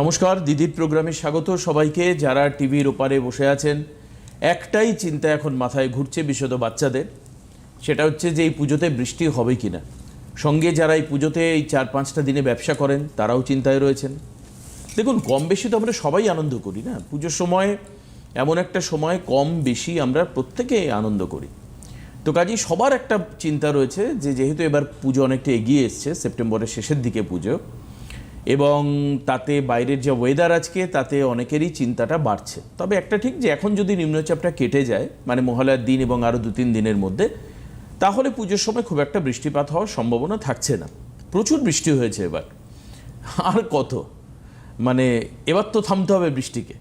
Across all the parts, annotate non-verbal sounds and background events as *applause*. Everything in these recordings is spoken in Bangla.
নমস্কার, দিদির প্রোগ্রামে স্বাগত সবাইকে যারা টিভির ওপারে বসে আছেন। একটাই চিন্তা এখন মাথায় ঘুরছে বিশেষত বাচ্চাদের, সেটা হচ্ছে যে এই পুজোতে বৃষ্টি হবে কিনা। সঙ্গে যারা এই পুজোতে এই চার পাঁচটা দিনে ব্যবসা করেন, তারাও চিন্তায় রয়েছেন। দেখুন, কম বেশি তো আমরা সবাই আনন্দ করি না। পুজোর সময় এমন একটা সময় কম বেশি আমরা প্রত্যেকে আনন্দ করি। তো কাজেই সবার একটা চিন্তা রয়েছে যে যেহেতু এবার পুজো অনেকটা এগিয়ে এসছে, সেপ্টেম্বরের শেষের দিকে পুজো এবং তাতে বাইরের যে ওয়েদার আজকে, তাতে অনেকেরই চিন্তাটা বাড়ছে। তবে একটা ঠিক যে, এখন যদি নিম্নচাপটা কেটে যায় মানে মহালয়ার দিন এবং আরও দু তিন দিনের মধ্যে, তাহলে পুজোর সময় খুব একটা বৃষ্টিপাত হওয়ার সম্ভাবনা থাকছে না। প্রচুর বৃষ্টি হয়েছে এবার। আর কত? মানে এবার তো থামতে হবে বৃষ্টিকে।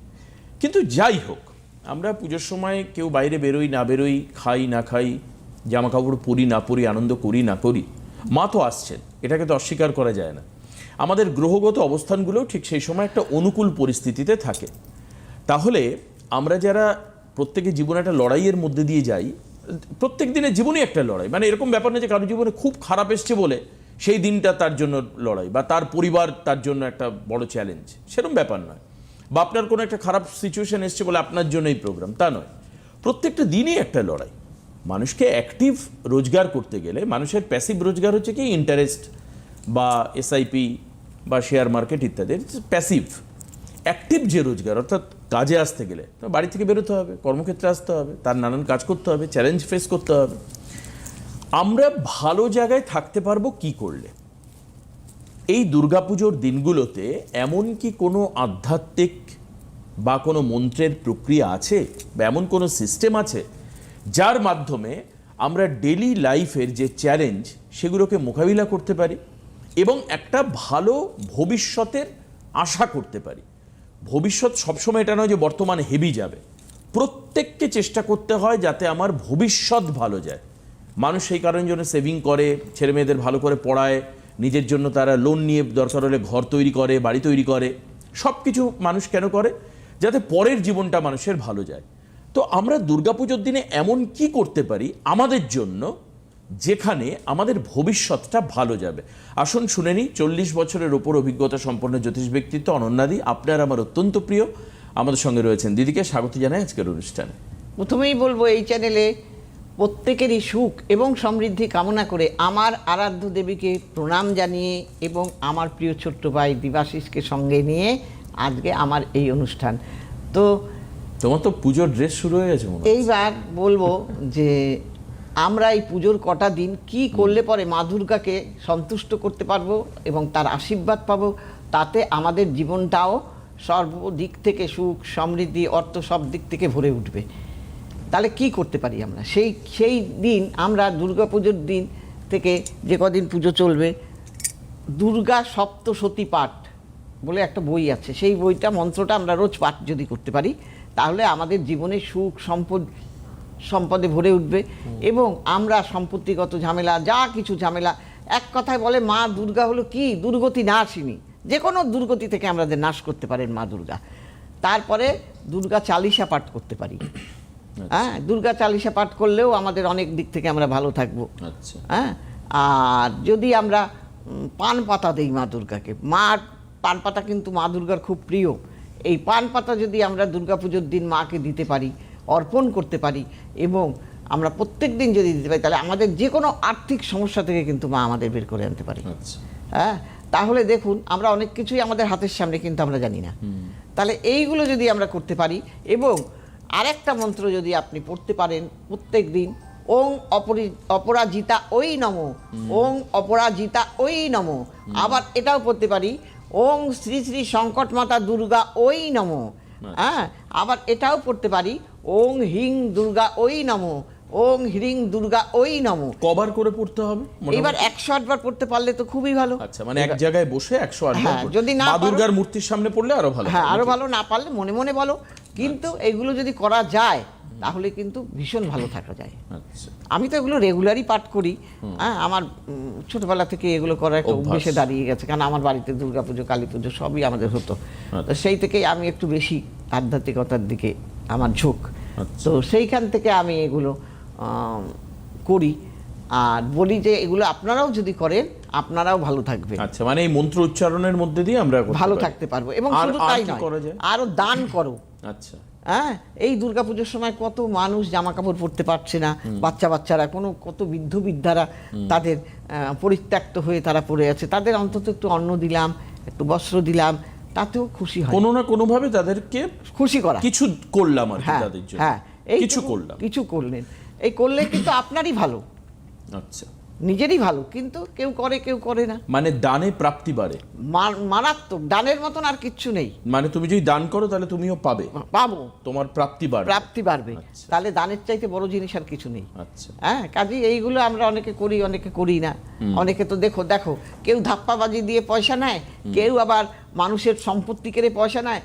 কিন্তু যাই হোক, আমরা পুজোর সময় কেউ বাইরে বেরোই, না বেরোই, খাই, না খাই জামা কাপড় পরি, না পরি, আনন্দ করি, না করি, মা তো আসছেন। এটাকে তো অস্বীকার করা যায় না। আমাদের গ্রহগত অবস্থানগুলোও ঠিক সেই সময় একটা অনুকূল পরিস্থিতিতে থাকে। তাহলে আমরা যারা প্রত্যেকে জীবনে একটা লড়াইয়ের মধ্যে দিয়ে যাই, প্রত্যেক দিনের জীবনই একটা লড়াই। মানে এরকম ব্যাপার না যে কারও জীবনে খুব খারাপ এসছে বলে সেই দিনটা তার জন্য লড়াই বা তার পরিবার তার জন্য একটা বড় চ্যালেঞ্জ সেরকম ব্যাপার নয়। বা আপনার কোনো একটা খারাপ সিচুয়েশন এসছে বলে আপনার জন্য এই প্রোগ্রাম তা নয়। প্রত্যেকটা দিনই একটা লড়াই। মানুষকে অ্যাক্টিভ রোজগার করতে গেলে মানুষের প্যাসিভ রোজগার হচ্ছে কি ইন্টারেস্ট বা এসআইপি বা শেয়ার মার্কেট ইত্যাদি। প্যাসিভ অ্যাক্টিভ যে রোজগার, অর্থাৎ কাজে আসতে গেলে। তো বাড়ি থেকে বেরোতে হবে, কর্মক্ষেত্রে আসতে হবে, তার নানান কাজ করতে হবে চ্যালেঞ্জ ফেস করতে হবে। আমরা ভালো জায়গায় থাকতে পারব কি করলে? এই দুর্গাপুজোর দিনগুলোতে এমন কি কোনো আধ্যাত্মিক বা কোনো মন্ত্রের প্রক্রিয়া আছে? বা এমন কোনো সিস্টেম আছে যার মাধ্যমে আমরা ডেলি লাইফের যে চ্যালেঞ্জ সেগুলোকে মোকাবিলা করতে পারি? এবং একটা ভালো ভবিষ্যতের আশা করতে পারি। ভবিষ্যৎ সবসময় এটা নয় যে বর্তমান হেভি যাবে। প্রত্যেককে চেষ্টা করতে হয় যাতে আমার ভবিষ্যৎ ভালো যায়। মানুষ সেই কারণের জন্য সেভিং করে, ছেলে মেয়েদের ভালো করে পড়ায়, নিজের জন্য তারা লোন নিয়ে দরকার হলে ঘর তৈরি করে, বাড়ি তৈরি করে। সব কিছু মানুষ কেন করে? যাতে পরের জীবনটা মানুষের ভালো যায়। তো আমরা দুর্গাপুজোর দিনে এমন কি করতে পারি আমাদের জন্য যেখানে আমাদের ভবিষ্যৎটা ভালো যাবে। আসুন শুনে নিই চল্লিশ বছরের ওপর অভিজ্ঞতা সম্পন্ন জ্যোতিষ ব্যক্তিত্ব অনন্যাদি আপনার আমার অত্যন্ত প্রিয়। আমাদের সঙ্গে রয়েছেন দিদিকে স্বাগত জানাই আজকের অনুষ্ঠানে। প্রথমেই বলব এই চ্যানেলে প্রত্যেকেরই সুখ এবং সমৃদ্ধি কামনা করে আমার আরাধ্য দেবীকে প্রণাম জানিয়ে এবং আমার প্রিয় ছোট্ট ভাই দিবাশিসকে সঙ্গে নিয়ে আজকে আমার এই অনুষ্ঠান। তো তোমার তো পুজোর ড্রেস শুরু হয়ে গেছে এইবার বলব যে আমরা এই পুজোর কটা দিন কি করলে পরে মা দুর্গাকে সন্তুষ্ট করতে পারব এবং তার আশীর্বাদ পাবো তাতে আমাদের জীবনটাও সর্বদিক থেকে সুখ সমৃদ্ধি অর্থ সব দিক থেকে ভরে উঠবে। তাহলে কি করতে পারি আমরা? সেই সেই দিন আমরা দুর্গা পুজোর দিন থেকে যে কদিন পুজো চলবে দুর্গা সপ্তসতী পাঠ বলে একটা বই আছে। সেই বইটা মন্ত্রটা আমরা রোজ পাঠ যদি করতে পারি তাহলে আমাদের জীবনে সুখ সম্পদ সম্পদে ভরে উঠবে। এবং আমরা সম্পত্তিগত ঝামেলা যা কিছু ঝামেলা এক কথায় বলে মা দুর্গা হলো কি? দুর্গতি নাশিনী। যে কোনো দুর্গতি থেকে আমাদের নাশ করতে পারেন মা দুর্গা। তারপরে দুর্গা চালিশা পাঠ করতে পারি। হ্যাঁ দুর্গা চালিশা পাঠ করলেও আমাদের অনেক দিক থেকে আমরা ভালো থাকব। আচ্ছা। হ্যাঁ আর যদি আমরা পান পাতা দিই মা দুর্গাকে মার পান পাতা কিন্তু মা দুর্গার খুব প্রিয়। এই পান পাতা যদি আমরা দুর্গাপুজোর দিন মাকে দিতে পারি অর্পণ করতে পারি এবং আমরা প্রত্যেক দিন যদি দিতে পারি তাহলে আমাদের যে কোনো আর্থিক সমস্যা থেকে কিন্তু মা আমাদের বের করে আনতে পারি। আচ্ছা। হ্যাঁ? তাহলে দেখুন আমরা অনেক কিছুই আমাদের হাতের সামনে কিন্তু আমরা জানি না। তাহলে এইগুলো যদি আমরা করতে পারি এবং আরেকটা মন্ত্র যদি আপনি পড়তে পারেন প্রত্যেক দিন ওং অপরি অপরাজিতা ওই নম ওং অপরাজিতা ওই নম। আবার এটাও পড়তে পারি ওং শ্রী শ্রী সংকট মাতা দুর্গা ওই নম। হ্যাঁ? আবার এটাও পড়তে পারি ওং হিং দুর্গা ওই নম ওং হ্রিং দুর্গা ওই নম। কবার করে পড়তে হবে? এবার একশো আটবার পড়তে পারলে তো খুবই ভালো। আচ্ছা মানে এক জায়গায় বসে একশো আট হ্যাঁ, যদি না দুর্গার মূর্তির সামনে পড়লে আরও ভালো হ্যাঁ আরও ভালো না পারলে মনে মনে বলো কিন্তু এগুলো যদি করা যায় তাহলে কিন্তু ভীষণ ভালো থাকা যায়। আচ্ছা। আমি তো এগুলো রেগুলারই পাঠ করি। হ্যাঁ আমার ছোটবেলা থেকে এগুলো করার একটা অভ্যেসে। দাঁড়িয়ে গেছে। কারণ আমার বাড়িতে দুর্গাপুজো কালী পুজো সবই আমাদের হতো। আচ্ছা। তো সেই থেকেই আমি একটু বেশি আধ্যাত্মিকতার দিকে আমার ঝোঁক। আচ্ছা। তো সেইখান থেকে আমি এগুলো করি। আর বলি যে এগুলো আপনারাও যদি করেন আপনারাও ভালো থাকবেন। আচ্ছা মানে এই মন্ত্র উচ্চারণের মধ্যে দিয়ে আমরা ভালো থাকতে পারব এবং শুধু তাই নয় আরও দান করো। আচ্ছা। হ্যাঁ এই দুর্গাপুজোর সময় কত মানুষ জামা কাপড় পরতে পারছে না বাচ্চা বাচ্চারা কোনো কত বৃদ্ধ বৃদ্ধারা তাদের পরিত্যক্ত হয়ে তারা পড়ে আছে। তাদের অন্তত একটু অন্ন দিলাম একটু বস্ত্র দিলাম তাতেও খুশি হয়। কোনো না কোনোভাবে তাদেরকে খুশি করা। কিছু করলাম আর হ্যাঁ তাদের জন্য। হ্যাঁ কিছু করলাম। কিছু করলেন। এই করলে কিন্তু আপনারই ভালো। আচ্ছা। নিজেরই ভালো কিন্তু কেউ করে কেউ করে না। মানে দানে প্রাপ্তি বাড়ে। মারাত্মক দানের মতন আর কিচ্ছু নেই। মানে তুমি যদি দান করো তাহলে তুমিও পাবে। পাবো। তোমার প্রাপ্তি বাড়বে। প্রাপ্তি বাড়বে। আচ্ছা। তাহলে দানের চাইতে বড় জিনিস আর কিছু নেই। আচ্ছা। হ্যাঁ কাজে এইগুলো আমরা অনেকে করি অনেকে করি না। অনেকে তো দেখো দেখো কেউ ধাপ্পাবাজি দিয়ে পয়সা নেয় কেউ আবার মানুষের সম্পত্তি কেড়ে পয়সা নেয়।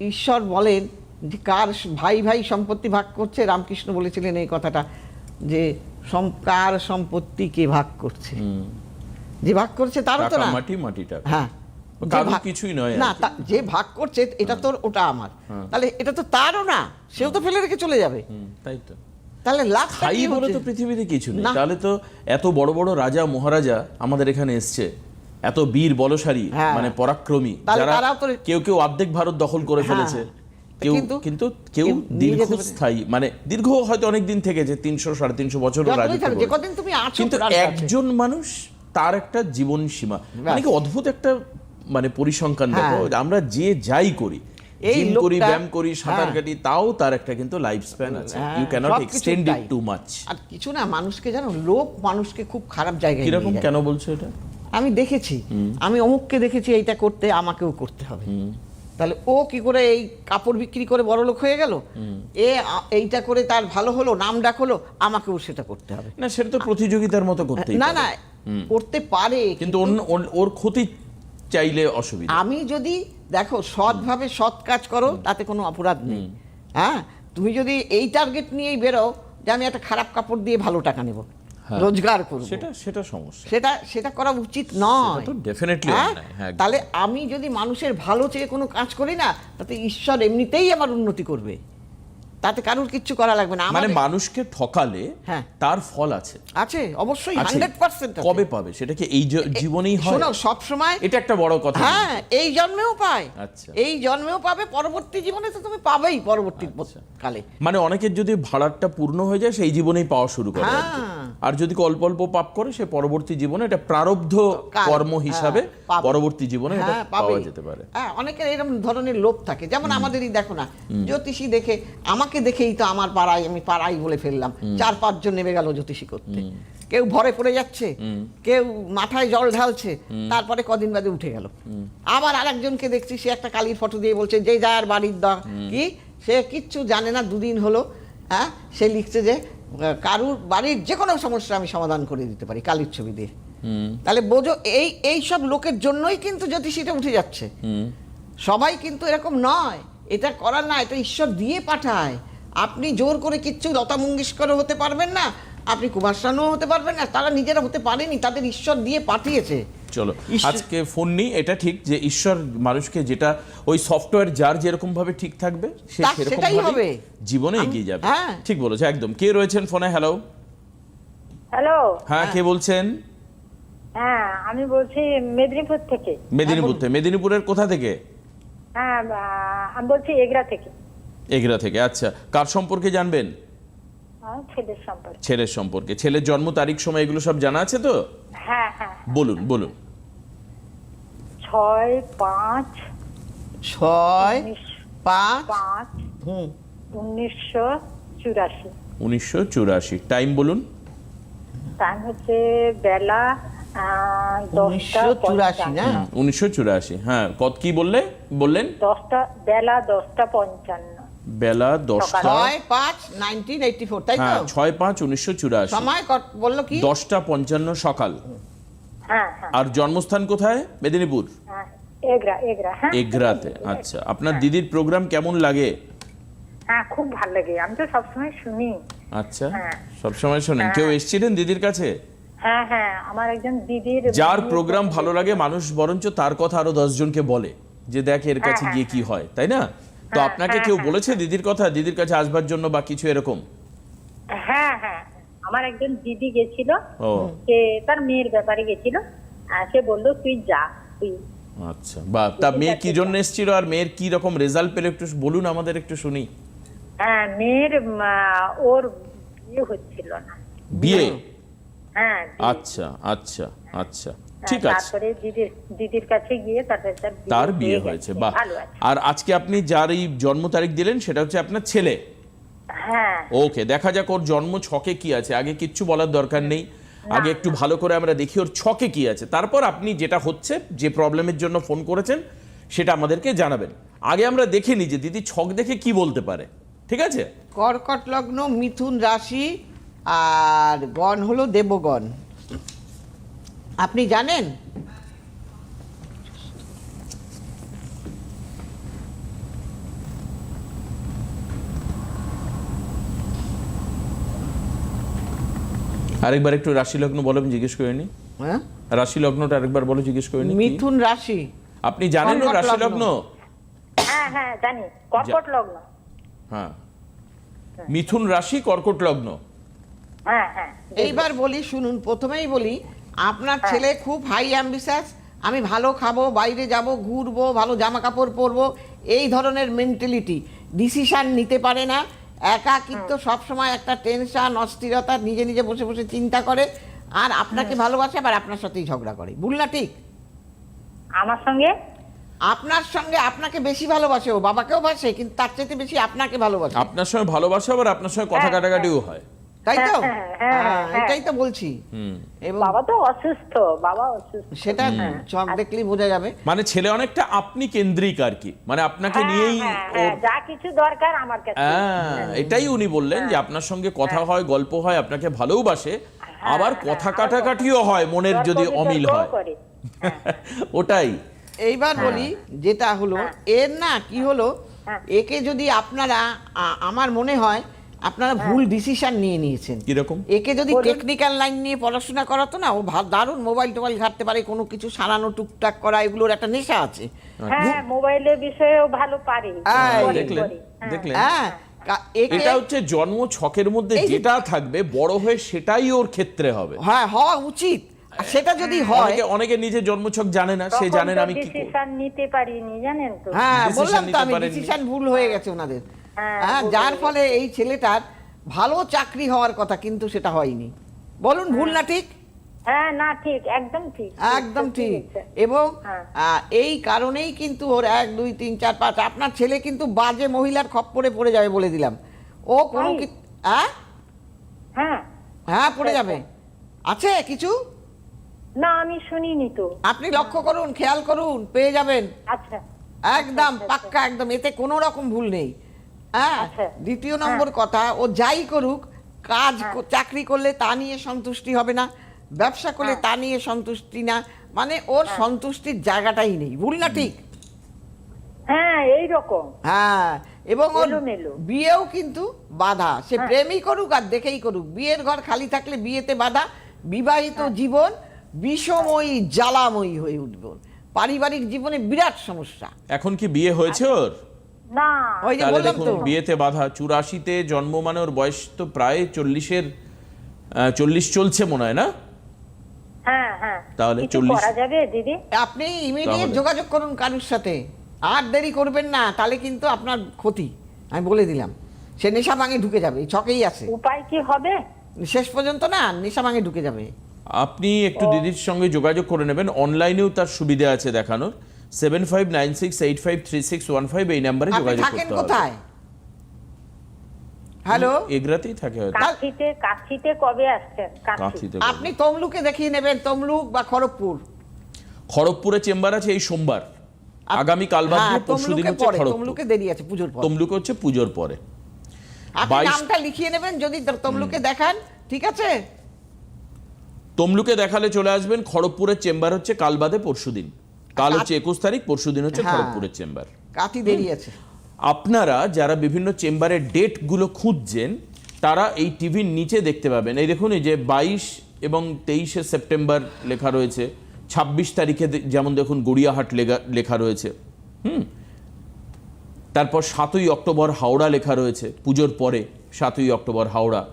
ঈশ্বর বলেন যে কার ভাই ভাই সম্পত্তি ভাগ করছে? রামকৃষ্ণ বলেছিলেন এই কথাটা যে কার সম্পত্তি কে ভাগ করছে? যে ভাগ করছে তারও তো না। মাটি মাটি টাকা হ্যাঁ যে ভাগ- কিছুই নয় না আর কি। তা- যে ভাগ করছে এটা তোর ওটা আমার। তাহলে এটা তো তারও না। সেও তো ফেলে রেখে চলে যাবে। তাই তো। তাহলে লাখ খাই বলে তো পৃথিবীতে কিছু নেই। তাহলে তো এত বড় বড় রাজা মহারাজা আমাদের এখানে এসছে। এত বীর বলশালী হ্যাঁ। মানে পরাক্রমী। যারা কেউ কেউ অর্ধেক ভারত দখল করে হ্যাঁ। ফেলেছে। কেউ কিন্তু- কেউ। দীর্ঘস্থায়ী মানে দীর্ঘ হয়তো অনেক দিন থেকেছে তিনশো সাড়ে তিনশো বছর যে কিন্তু একজন মানুষ তার একটা জীবন সীমা। মানে অদ্ভুত একটা মানে পরিসংখ্যান দেখো। হ্যাঁ। আমরা যে যাই করি জিম করি ব্যায়াম করি সাঁতার হ্যাঁ। কাটি তাও তার একটা কিন্তু লাইফ স্প্যান আছে। You cannot extend it too much আর কিছু না মানুষকে জানো লোক মানুষকে খুব খারাপ জায়গায় নিয়ে কীরকম কেন বলছো এটা? আমি দেখেছি। আমি অমুককে দেখেছি এইটা করতে আমাকেও করতে হবে। তাহলে ও কি করে এই কাপড় বিক্রি করে বড় লোক হয়ে গেল? এ এইটা করে তার ভালো হলো নাম ডাক হলো আমাকেও সেটা করতে হবে। না সেটা তো প্রতিযোগিতার মতো করতে না না করতে পারে কিন্তু অন্য ওর- ক্ষতি চাইলে অসুবিধা। আমি যদি দেখো সৎভাবে সৎ কাজ করো তাতে কোনো অপরাধ নেই। হ্যাঁ? তুমি যদি এই টার্গেট নিয়েই বেরো যে আমি একটা খারাপ কাপড় দিয়ে ভালো টাকা নেব। রোজগার করব সেটা সেটা সমস্যা সেটা সেটা করা উচিত নয় তো definitely হ্যাঁ? হ্যাঁ। তাহলে আমি যদি মানুষের ভালো চেয়ে কোনো কাজ করি না তাতে ঈশ্বর এমনিতেই আমার উন্নতি করবে তাতে কারোর কিচ্ছু করা লাগবে না মানে মানুষকে ঠকালে হ্যাঁ। তার ফল আছে আছে অবশ্যই আছে। হান্ড্রেড পার্সেন্ট কবে পাবে সেটা কি এই জীবনেই হয় শোনো সব সময় এটা একটা বড় কথা হ্যাঁ এই জন্মেও পায় আচ্ছা। এই জন্মেও পাবে পরবর্তী জীবনে তো তুমি পাবেই পরবর্তী আচ্ছা। কালে মানে অনেকের যদি ভাড়াটা পূর্ণ হয়ে যায় সেই জীবনেই পাওয়া শুরু করে হ্যাঁ। আর যদি অল্প অল্প পাপ করে সে পরবর্তী জীবনে এটা প্রারব্ধ কর্ম হ্যাঁ, হিসাবে পরবর্তী জীবনে এটা হ্যাঁ, পাওয়া যেতে পারে। হ্যাঁ অনেকের এরকম ধরনের লোভ থাকে। যেমন আমাদেরই দেখো না জ্যোতিষী দেখে আমাকে দেখেই তো আমার পাড়ায় আমি পাড়াই বলে ফেললাম। চার পাঁচজন নেমে গেল জ্যোতিষী করতে। কেউ ভরে পড়ে যাচ্ছে কেউ মাথায় জল ঢালছে তারপরে কদিন বাদে উঠে গেল। আবার আরেকজনকে দেখছি সে একটা কালীর ফটো দিয়ে বলছে যে যার বাড়ির দ কি? সে কিচ্ছু জানে না দুদিন হলো হ্যাঁ সে লিখছে যে কারুর বাড়ির যে কোনো সমস্যা আমি সমাধান করে দিতে পারি কালীর ছবি দিয়ে। তাহলে বোঝো এই এই সব লোকের জন্যই কিন্তু জ্যোতিষীটা উঠে যাচ্ছে। সবাই কিন্তু এরকম নয়। এটা করার না এটা ঈশ্বর দিয়ে পাঠায়। আপনি জোর করে কিচ্ছু লতা মঙ্গেশকরও হতে পারবেন না আপনি কুমার শানুও হতে পারবেন না তারা নিজেরা হতে পারেনি তাদের ঈশ্বর দিয়ে পাঠিয়েছে। চলো। আজকে ফোন নেই এটা ঠিক যে ঈশ্বর মানুষকে যেটা ওই সফটওয়্যার যার যেরকম ভাবে ঠিক থাকবে সে সেরকম ভাবে হবে। জীবনে এগিয়ে যাবে। হ্যাঁ। ঠিক বলেছ একদম। কে রয়েছেন ফোনে? হ্যালো হ্যালো হ্যাঁ কে বলছেন? হ্যাঁ আমি বলছি মেদিনীপুর থেকে। মেদিনীপুর থেকে। মেদিনীপুরের কোথা থেকে? হ্যাঁ আমি বলছি এগরা থেকে। এগরা থেকে আচ্ছা। কার সম্পর্কে জানবেন? ছেলের সম্পর্কে। ছেলের সম্পর্কে। ছেলের জন্ম তারিখ সময় এগুলো সব জানা আছে তো? হ্যাঁ হ্যাঁ। বলুন বলুন। ছয় পাঁচ ছয় পাঁচ পাঁচ হুম। উনিশশো চুরাশি। উনিশশো চুরাশি। টাইম বলুন। টাইম হচ্ছে বেলা আহ, দশটা উনিশশো উনিশশো চুরাশি। হ্যাঁ কত কি বললে? বললেন? দশটা বেলা দশটা পঞ্চান্ন। বেলা দশটা। ছয় পাঁচ নাইনটিন এইটটি ফোর তাই হ্যাঁ ছয় পাঁচ উনিশশো চুরাশি। সময় বলল কি? দশটা পঞ্চান্ন সকাল। হ্যাঁ হ্যাঁ। আর জন্মস্থান কোথায়? মেদিনীপুর। হ্যাঁ হ্যাঁ। এগরাতে আচ্ছা। আপনার দিদির প্রোগ্রাম কেমন লাগে? হ্যাঁ খুব ভালো লাগে। আমি তো সবসময় শুনি। আচ্ছা। হ্যাঁ। সবসময় শোনেন। কেউ এসেছিলেন দিদির কাছে? হ্যাঁ হ্যাঁ। আমার একজন দিদির যার প্রোগ্রাম ভালো লাগে মানুষ বরঞ্চ তার কথা আরও দশ জনকে বলে। যে দেখ এর কাছে গিয়ে কি হয় তাই না? তো আপনাকে কেউ বলেছে দিদির কথা? দিদির কাছে আসবার জন্য বা কিছু এরকম? হ্যাঁ হ্যাঁ। আমার একজন দিদি গেছিল সে তার মেয়ের ব্যাপারে গেছিল সে বলল তুই যা তুই আচ্ছা বা তা মেয়ে কি জন্য এসেছিল? আর মেয়ের কি রকম রেজাল্ট পেলে একটু বলুন আমাদের একটু শুনি। হ্যাঁ মেয়ের ওর বিয়ে হচ্ছিল না। বিয়ে? হ্যাঁ আচ্ছা আচ্ছা আচ্ছা। হ্যাঁ, ঠিক আছে। তারপরে দিদির দিদির কাছে গিয়ে তারপরে তার বিয়ে হয়েছে। বাহ। আর আজকে আপনি যার এই জন্ম তারিখ দিলেন সেটা হচ্ছে আপনার ছেলে? হ্যাঁ। ওকে দেখা যাক ওর জন্ম ছকে কি আছে। আগে কিচ্ছু বলার দরকার নেই। আগে একটু ভালো করে আমরা দেখি ওর ছকে কি আছে। তারপর আপনি যেটা হচ্ছে যে প্রবলেমের জন্য ফোন করেছেন সেটা আমাদেরকে জানাবেন। আগে আমরা দেখে নিই যে দিদি ছক দেখে কি বলতে পারে। ঠিক আছে? কর্কট লগ্ন মিথুন রাশি আর গণ হলো দেবগণ। আপনি জানেন? আরেকবার একটু রাশি লগ্ন বলো আমি জিজ্ঞেস করে নি। হ্যাঁ? রাশি লগ্নটা আরেকবার বলো জিজ্ঞেস করে নি মিথুন রাশি। আপনি জানেন রাশি। লগ্ন। হ্যাঁ হ্যাঁ জানি। কর্কট লগ্ন। হ্যাঁ। মিথুন রাশি কর্কট লগ্ন। হ্যাঁ হ্যাঁ। এইবার বলি শুনুন প্রথমেই বলি আপনার ছেলে খুব হাই অ্যাম্বিশাস আমি ভালো খাব বাইরে যাব ঘুরবো ভালো জামা কাপড় পরবো এই ধরনের মেন্টালিটি ডিসিশন নিতে পারে না। একাকিত্ব সবসময় একটা টেনশন অস্থিরতা নিজে নিজে বসে বসে চিন্তা করে আর আপনাকে ভালোবাসে আবার আপনার সাথেই ঝগড়া করে। ভুল না ঠিক? আমার সঙ্গে? আপনার সঙ্গে আপনাকে বেশি ভালোবাসে ও বাবাকেও বাসে কিন্তু তার চাইতে বেশি আপনাকে ভালোবাসে। আপনার সঙ্গে ভালোবাসা আবার আপনার সঙ্গে কথা হ্যাঁ, কাটাকাটিও হয়। তাই তো? হ্যাঁ, হ্যাঁ, হ্যাঁ। এটাই তো বলছি। বাবা তো অসুস্থ বাবা অসুস্থ। সেটা চোখ দেখলেই বোঝা যাবে। মানে ছেলে অনেকটা আপনি কেন্দ্রিক আর কি। মানে আপনাকে নিয়েই যা কিছু দরকার আমার কাছে। এটাই উনি বললেন যে আপনার সঙ্গে কথা হয়। গল্প হয় আপনাকে ভালোবাসে আবার কথা কাটাকাটিও হয় মনের যদি অমিল হয়। *laughs* ওটাই। এইবার বলি যেটা হলো এর না কি হলো। একে যদি আপনারা আমার মনে হয় আপনারা ভুল ডিসিশন নিয়ে নিয়েছেন। কীরকম? একে যদি। টেকনিক্যাল লাইন নিয়ে পড়াশোনা করাতো না ও দারুণ মোবাইল টোবাইল ঘাটতে পারে কোনো কিছু সারানো টুকটাক করা এগুলোর একটা নেশা আছে। হ্যাঁ মোবাইলের বিষয়েও ভালো পারে। দেখলেন হ্যাঁ। দেখলেন। হ্যাঁ এটা হচ্ছে জন্ম ছকের মধ্যে যেটা থাকবে বড় হয়ে সেটাই ওর ক্ষেত্রে হবে। হ্যাঁ হওয়া উচিত। আর সেটা যদি হয়। অনেকে অনেকে নিজে জন্মছক জানে না সে তখন জানেন আমি কি ডিসিশন নিতে পারিনি জানেন তো? হ্যাঁ বললাম তো আমি ডিসিশন ভুল হয়ে গেছে ওনাদের। হ্যাঁ, হ্যাঁ যার ফলে এই ছেলেটার ভালো চাকরি হওয়ার কথা কিন্তু সেটা হয়নি। বলুন ভুল না ঠিক? হ্যাঁ না ঠিক একদম ঠিক। একদম ঠিক। এবং হ্যাঁ। এই কারণেই কিন্তু ওর এক দুই তিন চার পাঁচ আপনার ছেলে কিন্তু বাজে মহিলার খপ্পরে পড়ে যাবে বলে দিলাম। ও কোনো কি- হ্যাঁ? হ্যাঁ। হ্যাঁ পড়ে যাবে। আছে কিছু? না আমি শুনিনি তো। আপনি লক্ষ্য করুন খেয়াল করুন পেয়ে যাবেন। আচ্ছা। একদম আচ্ছা, পাক্কা একদম এতে কোনো রকম ভুল নেই। হ্যাঁ আচ্ছা। দ্বিতীয় নম্বর কথা ও যাই করুক কাজ চাকরি করলে তা নিয়ে সন্তুষ্টি হবে না ব্যবসা করলে তা নিয়ে সন্তুষ্টি না মানে ওর সন্তুষ্টির জায়গাটাই নেই ভুল না ঠিক? হ্যাঁ এই রকম হ্যাঁ এবং ওর বিয়েও কিন্তু বাধা সে প্রেমই করুক আর দেখেই করুক বিয়ের ঘর খালি থাকলে বিয়েতে বাধা বিবাহিত জীবন বিষময়ী জ্বালাময়ী হয়ে উঠবে পারিবারিক জীবনে বিরাট সমস্যা। এখন কি বিয়ে হয়েছে ওর? না। ওই যে তাহলে বললাম দেখুন তো। বিয়েতে বাধা চুরাশিতে জন্ম মানে ওর বয়স তো প্রায় চল্লিশের চল্লিশ চলছে মনে হয় না? হ্যাঁ হ্যাঁ। তাহলে কিছু 40 করা যাবে দিদি? আপনি ইমিডিয়েট তাহলে? যোগাযোগ করুন কারুর সাথে। আর দেরি করবেন না তাহলে কিন্তু আপনার ক্ষতি। আমি বলে দিলাম। সে নেশা ভাঙে ঢুকে যাবে এই ছকেই আছে। উপায় কি হবে? শেষ পর্যন্ত না নেশা ভাঙে ঢুকে যাবে। আপনি একটু দিদির সঙ্গে যোগাযোগ করে নেবেন অনলাইনেও তার সুবিধা আছে দেখানোর। Seven five nine six eight five three six one five এই নাম্বারে যোগাযোগ করতে কোথায়? হ্যালো এগরাতেই থাকে হয়তো। কাছিতে কাছিতে কবে আসছেন? কাঁথিতে আপনি তমলুকে দেখিয়ে নেবেন তমলুক বা খড়গপুর। খড়গপুরে চেম্বার আছে এই সোমবার। আগামী কাল বাদ হ্যাঁ দিয়ে পরশু দিন তমলুকে হচ্ছে খড়গপুর। তমলুকে দেরি আছে পুজোর পর। তমলুকে হচ্ছে পুজোর পরে। আপনি নামটা লিখিয়ে নেবেন যদি তমলুকে দেখান ঠিক আছে? তমলুকে দেখালে চলে আসবেন খড়গপুরের চেম্বার হচ্ছে কাল বাদে পরশু দিন। কাল হচ্ছে একুশ তারিখ পরশু দিন হচ্ছে হ্যাঁ। খড়গপুরের চেম্বার। কাতি দেরি আছে। আপনারা যারা বিভিন্ন চেম্বারের ডেটগুলো খুঁজছেন তারা এই টিভির নিচে দেখতে পাবেন। এই দেখুন এই যে বাইশ এবং তেইশে সেপ্টেম্বর লেখা রয়েছে ছাব্বিশ তারিখে যেমন দেখুন গড়িয়াহাট লেগা- লেখা রয়েছে। হুম। তারপর সাতই অক্টোবর হাওড়া লেখা রয়েছে পুজোর পরে সাতই অক্টোবর হাওড়া।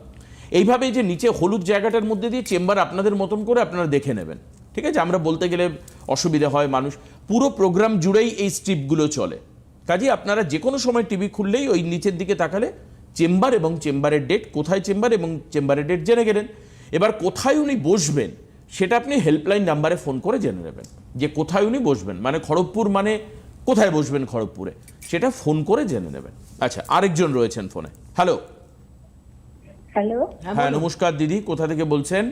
এইভাবে যে নিচে হলুদ জায়গাটার মধ্যে দিয়ে চেম্বার আপনাদের মতন করে আপনারা দেখে নেবেন। ঠিক আছে? আমরা বলতে গেলে অসুবিধা হয় মানুষ। পুরো প্রোগ্রাম জুড়েই এই স্ট্রিপগুলো চলে। কাজে আপনারা যে কোনো সময় টিভি খুললেই ওই নিচের দিকে তাকালে চেম্বার এবং চেম্বারের ডেট কোথায় চেম্বার এবং চেম্বারের ডেট জেনে গেলেন। এবার কোথায় উনি বসবেন সেটা আপনি হেল্পলাইন নাম্বারে ফোন করে জেনে নেবেন। যে কোথায় উনি বসবেন? মানে খড়গপুর মানে কোথায় বসবেন খড়গপুরে? সেটা ফোন করে জেনে নেবেন। আচ্ছা আরেকজন রয়েছেন ফোনে হ্যালো হ্যালো হ্যাঁ নমস্কার দিদি কোথা থেকে বলছেন?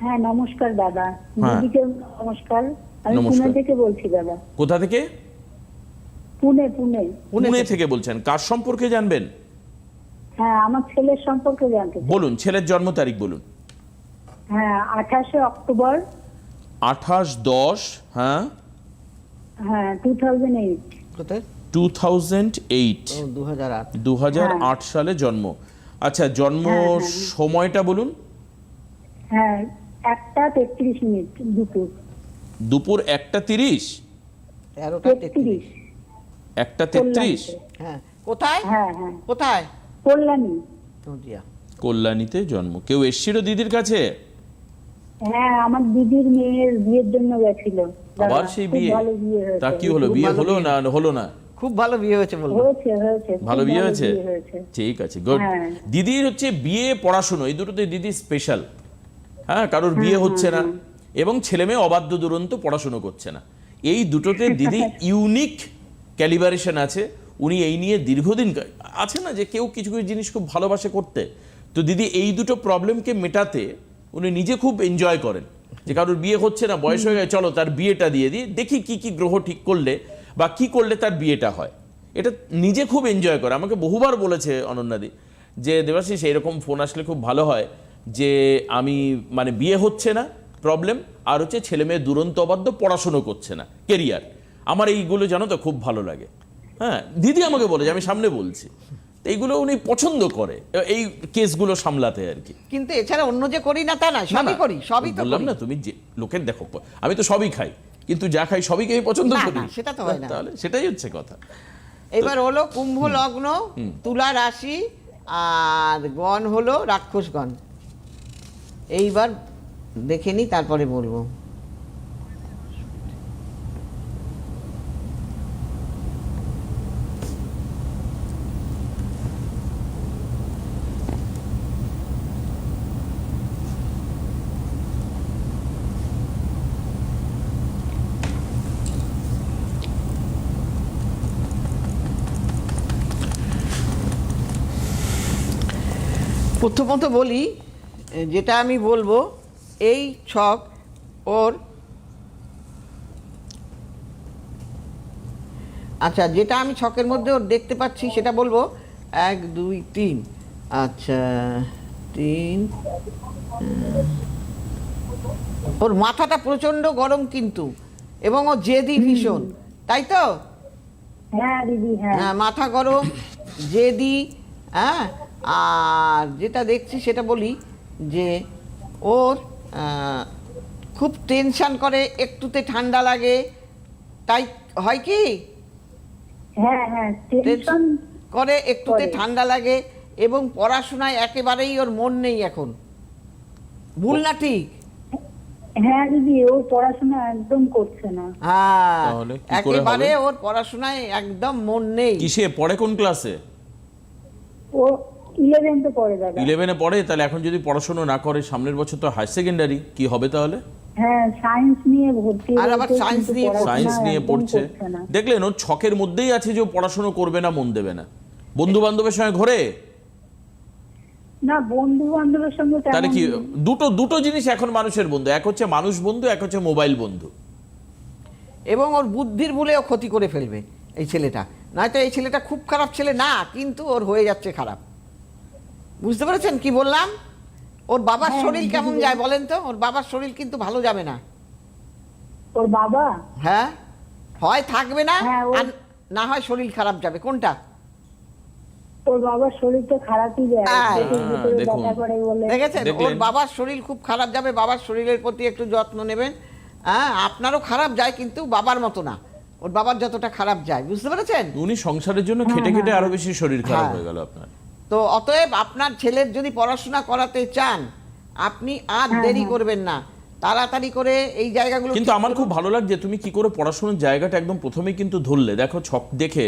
হ্যাঁ নমস্কার দাদা। হ্যাঁ। দিদিকে নমস্কার। আমি পুনে থেকে বলছি দাদা। কোথা থেকে? পুনে পুনে। পুনে থেকে। বলছেন। কার সম্পর্কে জানবেন? হ্যাঁ আমার ছেলের সম্পর্কে জানতে বলুন ছেলের জন্ম তারিখ বলুন। হ্যাঁ আঠাশে অক্টোবর। আঠাশ দশ হ্যাঁ। হ্যাঁ টু থাউজেন্ড এইট কোথায়? টু থাউজেন্ড এইট ও দু হাজার আট দু সালে জন্ম। আচ্ছা জন্ম হ্যাঁ, সময়টা বলুন। হ্যাঁ একটা তেত্রিশ মিনিট দুপুর। দুপুর একটা তিরিশ? তেরোটা তেত্রিশ। তেত্রিশ। একটা তেত্রিশ? হ্যাঁ। কোথায়? হ্যাঁ হ্যাঁ। কোথায়? কল্যাণী। কল্যাণীতে জন্ম। কেউ এসছিল দিদির কাছে? হ্যাঁ আমার দিদির মেয়ের বিয়ের জন্য গেছিল। আবার সেই বিয়ে? বিয়ে তা কি হলো? বিয়ে হলো না হলো না? খুব ভালো বিয়ে হয়েছে বলব। হয়েছে হয়েছে। ভালো বিয়ে হয়েছে? ঠিক আছে গুড। দিদির হচ্ছে বিয়ে পড়াশুনো। এই দুটোতে দিদি স্পেশাল হ্যাঁ কারোর বিয়ে হচ্ছে না। এবং ছেলে মেয়ে অবাধ্য দুরন্ত পড়াশুনো করছে না। এই দুটোতে দিদি ইউনিক ক্যালিবারেশন আছে। উনি এই নিয়ে দীর্ঘদিন আছে না যে কেউ কিছু কিছু জিনিস খুব ভালোবাসে করতে। তো দিদি এই দুটো প্রবলেমকে মেটাতে উনি নিজে খুব এনজয় করেন। যে কারোর বিয়ে হচ্ছে না বয়স হয়ে গেছে চলো তার বিয়েটা দিয়ে দিই। দেখি কি কি গ্রহ ঠিক করলে বা কি করলে তার বিয়েটা হয়। এটা নিজে খুব এনজয় করে। আমাকে বহুবার বলেছে অনন্যাদি যে দেবাশিস এইরকম ফোন আসলে খুব ভালো হয়। যে আমি মানে বিয়ে হচ্ছে না প্রবলেম আর হচ্ছে ছেলে মেয়ে দুরন্ত অবাধ্য পড়াশুনো করছে না কেরিয়ার আমার এইগুলো জানো তো খুব ভালো লাগে। হ্যাঁ দিদি আমাকে বলে যে আমি সামনে বলছি। এইগুলো উনি পছন্দ করে এই কেসগুলো সামলাতে আর কি। কিন্তু এছাড়া অন্য যে করি না তা না সবই করি সবই তো বললাম না তুমি যে লোকের দেখো আমি তো সবই খাই কিন্তু যা খাই সবইকে আমি পছন্দ করি? সেটা তো হয় না। তাহলে সেটাই হচ্ছে কথা। এবার হলো কুম্ভ লগ্ন তুলা রাশি আর গণ হলো রাক্ষসগণ। এইবার দেখে নি তারপরে বলব। প্রথমত বলি যেটা আমি বলব এই ছক ওর আচ্ছা যেটা আমি ছকের মধ্যে ওর দেখতে পাচ্ছি সেটা বলব এক দুই তিন। আচ্ছা তিন ওর মাথাটা প্রচণ্ড গরম কিন্তু এবং ও জেদি ভীষণ তাই তো? হ্যাঁ দিদি হ্যাঁ। হ্যাঁ মাথা গরম জেদি হ্যাঁ আর যেটা দেখছি সেটা বলি যে ওর খুব টেনশন করে একটুতে ঠান্ডা লাগে। তাই হয় কি? হ্যাঁ হ্যাঁ করে একটুতে ঠান্ডা লাগে এবং পড়াশোনায় একেবারেই ওর মন নেই এখন। ভুল না ঠিক? হ্যাঁ দিদি ও পড়াশোনা একদম করছে না। হ্যাঁ তাহলে কি করে একেবারে ওর পড়াশোনায় একদম মন নেই। কিসে? পড়ে কোন ক্লাসে ও ইলেভেন্থে পড়ে দাদা। ইলেভেনে পড়ে? তাহলে এখন যদি পড়াশোনা না করে সামনের বছর তো হায়ার সেকেন্ডারি কি হবে তাহলে? হ্যাঁ সায়েন্স নিয়ে ভর্তি আর আবার নিয়ে সায়েন্স নিয়ে পড়ছে। দেখলেন ওর ছকের মধ্যেই আছে যে পড়াশোনা করবে না মন দেবে না। বন্ধু বান্ধবের সঙ্গে ঘোরে? না বন্ধু বান্ধবের সঙ্গে তাহলে কি দুটো দুটো জিনিস এখন মানুষের বন্ধু এক হচ্ছে মানুষ বন্ধু এক হচ্ছে মোবাইল বন্ধু। এবং ওর বুদ্ধির বলেও ক্ষতি করে ফেলবে এই ছেলেটা। নয়তো এই ছেলেটা খুব খারাপ ছেলে না কিন্তু ওর হয়ে যাচ্ছে খারাপ। বুঝতে পেরেছেন কি বললাম? ওর বাবার হ্যাঁ, শরীর কেমন যায় বলেন তো? ওর বাবার শরীর কিন্তু ভালো যাবে না। ওর বাবা? হ্যাঁ? হয় থাকবে না হ্যাঁ, আর না হয় শরীর খারাপ যাবে। কোনটা? ওর বাবার শরীর তো খারাপই যায়। হ্যাঁ, পেটের ভিতরে দেখুন। ব্যথা করে বলে। দেখেছেন? ওর বাবার শরীর খুব খারাপ যাবে বাবার শরীরের প্রতি একটু যত্ন নেবেন। হ্যাঁ আপনারও খারাপ যায় কিন্তু বাবার মতো না। ওর বাবার যতটা খারাপ যায় বুঝতে পেরেছেন? উনি সংসারের জন্য খেটে খেটে আরও বেশি শরীর খারাপ হ্যাঁ। হয়ে গেল আপনার। তো অতএব আপনার ছেলের যদি পড়াশোনা করাতে চান আপনি আর দেরি করবেন না। তাড়াতাড়ি করে এই জায়গাগুলো কিন্তু আমার খুব ভালো লাগছে তুমি কি করে পড়াশোনার জায়গাটা একদম প্রথমেই কিন্তু ধরলে। দেখো ছক দেখে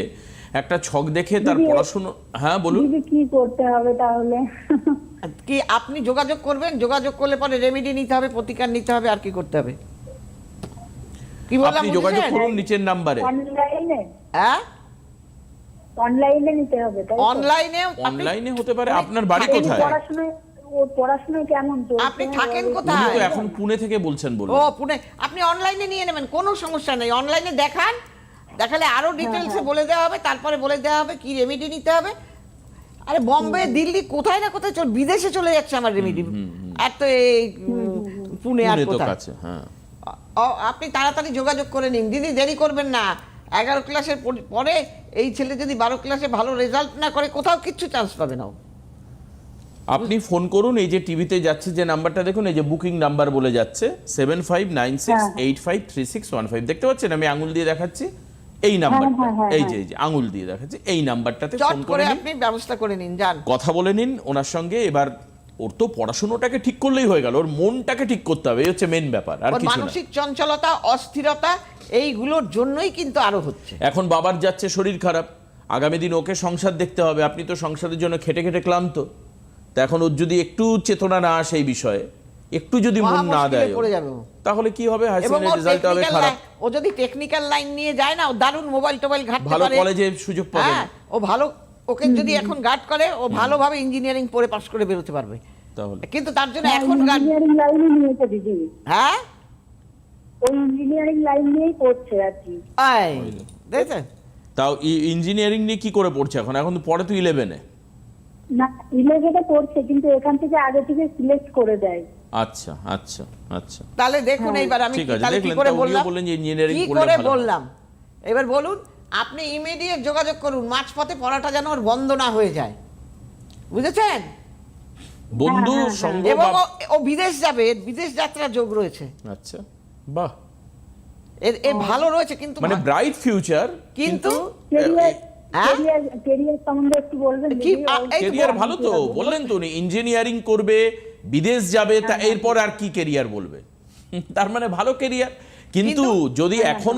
একটা ছক দেখে তার পড়াশোনা হ্যাঁ বলুন। কি করতে হবে তাহলে? কি আপনি যোগাযোগ করবেন? যোগাযোগ করলে পরে রেমেডি নিতে হবে প্রতিকার নিতে হবে আর কি করতে হবে? কি বললাম আপনি যোগাযোগ করুন নিচের নাম্বারে। অনলাইনে হ্যাঁ? অনলাইনে নিতে হবে তাই অনলাইনে অনলাইনে হতে পারে আপনার বাড়ি কোথায়? পড়াশোনায় ওর পড়াশোনায় কেমন আপনি থাকেন কোথায়? তো এখন পুনে থেকে বলছেন বলুন। ও পুনে। আপনি অনলাইনে নিয়ে নেবেন কোনো সমস্যা নেই। অনলাইনে দেখান দেখালে আরও ডিটেলসে বলে দেওয়া হবে তারপরে বলে দেওয়া হবে কি রেমেডি নিতে হবে। আরে বম্বে দিল্লি কোথায় না কোথায় চল বিদেশে চলে যাচ্ছে আমার রেমেডি আর তো এই পুনে আর কোথায়? হ্যাঁ। আপনি তাড়াতাড়ি যোগাযোগ করে নিন। দিদি দেরি করবেন না। এগারো ক্লাসের পরে এই ছেলে যদি বারো ক্লাসে ভালো রেজাল্ট না করে কোথাও কিচ্ছু চান্স পাবে না আপনি ফোন করুন এই যে টিভিতে যাচ্ছে যে নাম্বারটা দেখুন এই যে বুকিং নাম্বার বলে যাচ্ছে seven five nine six eight five three six one five দেখতে পাচ্ছেন? আমি আঙুল দিয়ে দেখাচ্ছি এই নাম্বারটা হ্যাঁ, হ্যাঁ, এই যে এই যে আঙুল দিয়ে দেখাচ্ছি এই নাম্বারটাতে ফোন করে করে আপনি ব্যবস্থা করে নিন যান। কথা বলে নিন ওনার সঙ্গে এবার ওর তো পড়াশোনাটাকে ঠিক করলেই হয়ে গেল ওর মনটাকে ঠিক করতে হবে এই হচ্ছে মেন ব্যাপার আর কিছু না। মানসিক চঞ্চলতা অস্থিরতা এইগুলোর জন্যই কিন্তু আরও হচ্ছে। এখন বাবার যাচ্ছে শরীর খারাপ। আগামী দিন ওকে সংসার দেখতে হবে। আপনি তো সংসারের জন্য খেটে খেটে ক্লান্ত। তা এখন ওর যদি একটু চেতনা না আসে এই বিষয়ে একটু যদি মন না দেয়। তাহলে কি হবে? ওর রেজাল্ট হবে খারাপ। ও যদি টেকনিক্যাল লাইন নিয়ে যায় না ও দারুণ মোবাইল টোবাইল ঘাটতে পারে। ভালো কলেজে সুযোগ পাবে হ্যাঁ ও ভালো ওকে যদি এখন গার্ড করে ও ভালোভাবে ইঞ্জিনিয়ারিং পড়ে পাস করে বেরোতে পারবে। তাহলে। কিন্তু তার জন্য হ্যাঁ, এখন গার্ড ইঞ্জিনিয়ারিং লাইনে নিয়েছে দিদি। হ্যাঁ? ওই ইঞ্জিনিয়ারিং লাইন নিয়েই পড়ছে আর কি। আয় দেখেছেন? তাও ইঞ্জিনিয়ারিং নিয়ে কি করে পড়ছে এখন? এখন তো পড়ে তো ইলেভেনে না ইলেভেনে পড়ছে কিন্তু এখান থেকে আগে থেকে সিলেক্ট করে দেয়। আচ্ছা আচ্ছা আচ্ছা। তাহলে দেখুন হ্যাঁ। এইবার আমি কি- তাহলে কি করে বললাম? বললেন যে engineering কি করে বললাম? এবার বলুন আপনি ইমিডিয়েট যোগাযোগ করুন মাঝপথে পড়াটা যেন ওর বন্ধ না হয়ে যায়। বুঝেছেন? বন্ধু হ্যাঁ, সঙ্গ এবং ও- ও বিদেশ যাবে বিদেশ যাত্রা যোগ রয়েছে। আচ্ছা। বাহ। এর এর ভালো রয়েছে কিন্তু মানে ব্রাইট ফিউচার কিন্তু কেরিয়ার হ্যাঁ? ভালো তো বললেন তো উনি ইঞ্জিনিয়ারিং করবে বিদেশ যাবে তা এরপর আর কি কেরিয়ার বলবে? *laughs* তার মানে ভালো কেরিয়ার কিন্তু যদি এখন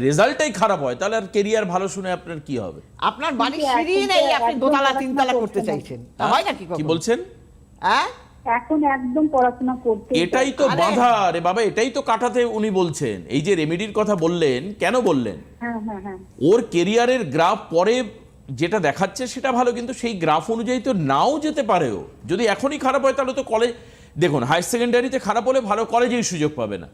রেজাল্টটাই খারাপ হয় তাহলে আর কেরিয়ার ভালো শুনে আপনার কি হবে? আপনার বাড়ির কিন্তু সিঁড়ি নেই আপনি দোতলা তিনতলা করতে চাইছেন। হয়? নাকি কি বলছেন? হ্যাঁ? এখন একদম পড়াশোনা করতে এটাই তো বাধা রে বাবা এটাই তো কাটাতে উনি বলছেন। এই যে রেমেডির কথা বললেন কেন বললেন? হ্যাঁ হ্যাঁ হ্যাঁ। ওর কেরিয়ারের গ্রাফ পরে যেটা দেখাচ্ছে সেটা ভালো কিন্তু সেই গ্রাফ অনুযায়ী তো নাও যেতে পারে ও যদি এখনই খারাপ হয় তাহলে তো কলেজ দেখুন হায়ার সেকেন্ডারিতে খারাপ হলে ভালো কলেজেই সুযোগ পাবে না।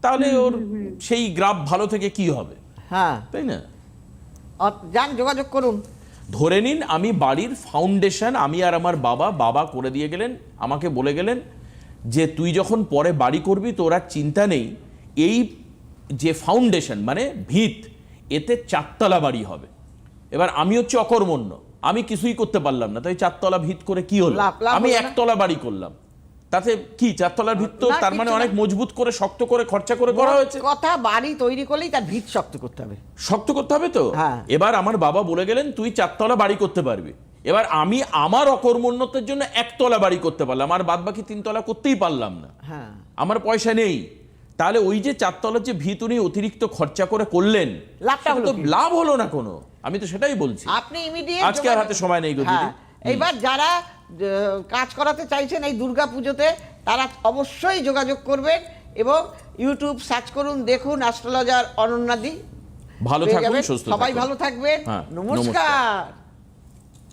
তাহলে ওর সেই গ্রাফ ভালো থেকে কি হবে? হ্যাঁ। তাই না? যান যোগাযোগ করুন। ধরে নিন আমি বাড়ির ফাউন্ডেশন আমি আর আমার বাবা বাবা করে দিয়ে গেলেন আমাকে বলে গেলেন যে তুই যখন পরে বাড়ি করবি তোর আর চিন্তা নেই এই যে ফাউন্ডেশন মানে ভিত এতে চারতলা বাড়ি হবে। এবার আমি হচ্ছে অকর্মণ্য আমি কিছুই করতে পারলাম না তাই চারতলা ভিত করে কি হলো? আমি একতলা বাড়ি করলাম। তাতে কি চারতলার ভিত তো তার মানে অনেক মজবুত করে শক্ত করে খরচা করে করা হয়েছে? কথা বাড়ি তৈরি করলেই তার ভিত শক্ত করতে হবে। শক্ত করতে হবে তো? হ্যাঁ। এবার আমার বাবা বলে গেলেন তুই চারতলা বাড়ি করতে পারবি। এবার আমি আমার অকর্মণ্যতার জন্য একতলা বাড়ি করতে পারলাম। আর বাদ বাকি তিনতলা করতেই পারলাম না। হ্যাঁ। আমার পয়সা নেই। তাহলে ওই যে চারতলার যে ভিত উনি অতিরিক্ত খরচা করে করলেন লাভটা সেটা হলো লাভ হলো না কোনো। আমি তো সেটাই বলছি। আপনি ইমিডিয়েট আজকে আর হাতে সময় নেই গো এইবার যারা কাজ করাতে চাইছেন এই দুর্গা পুজোতে তারা অবশ্যই যোগাযোগ করবেন এবং ইউটিউব সার্চ করুন দেখুন অ্যাস্ট্রোলজার অনন্যাদি ভালো থাকবেন সুস্থ সবাই ভালো থাকবেন। নমস্কার।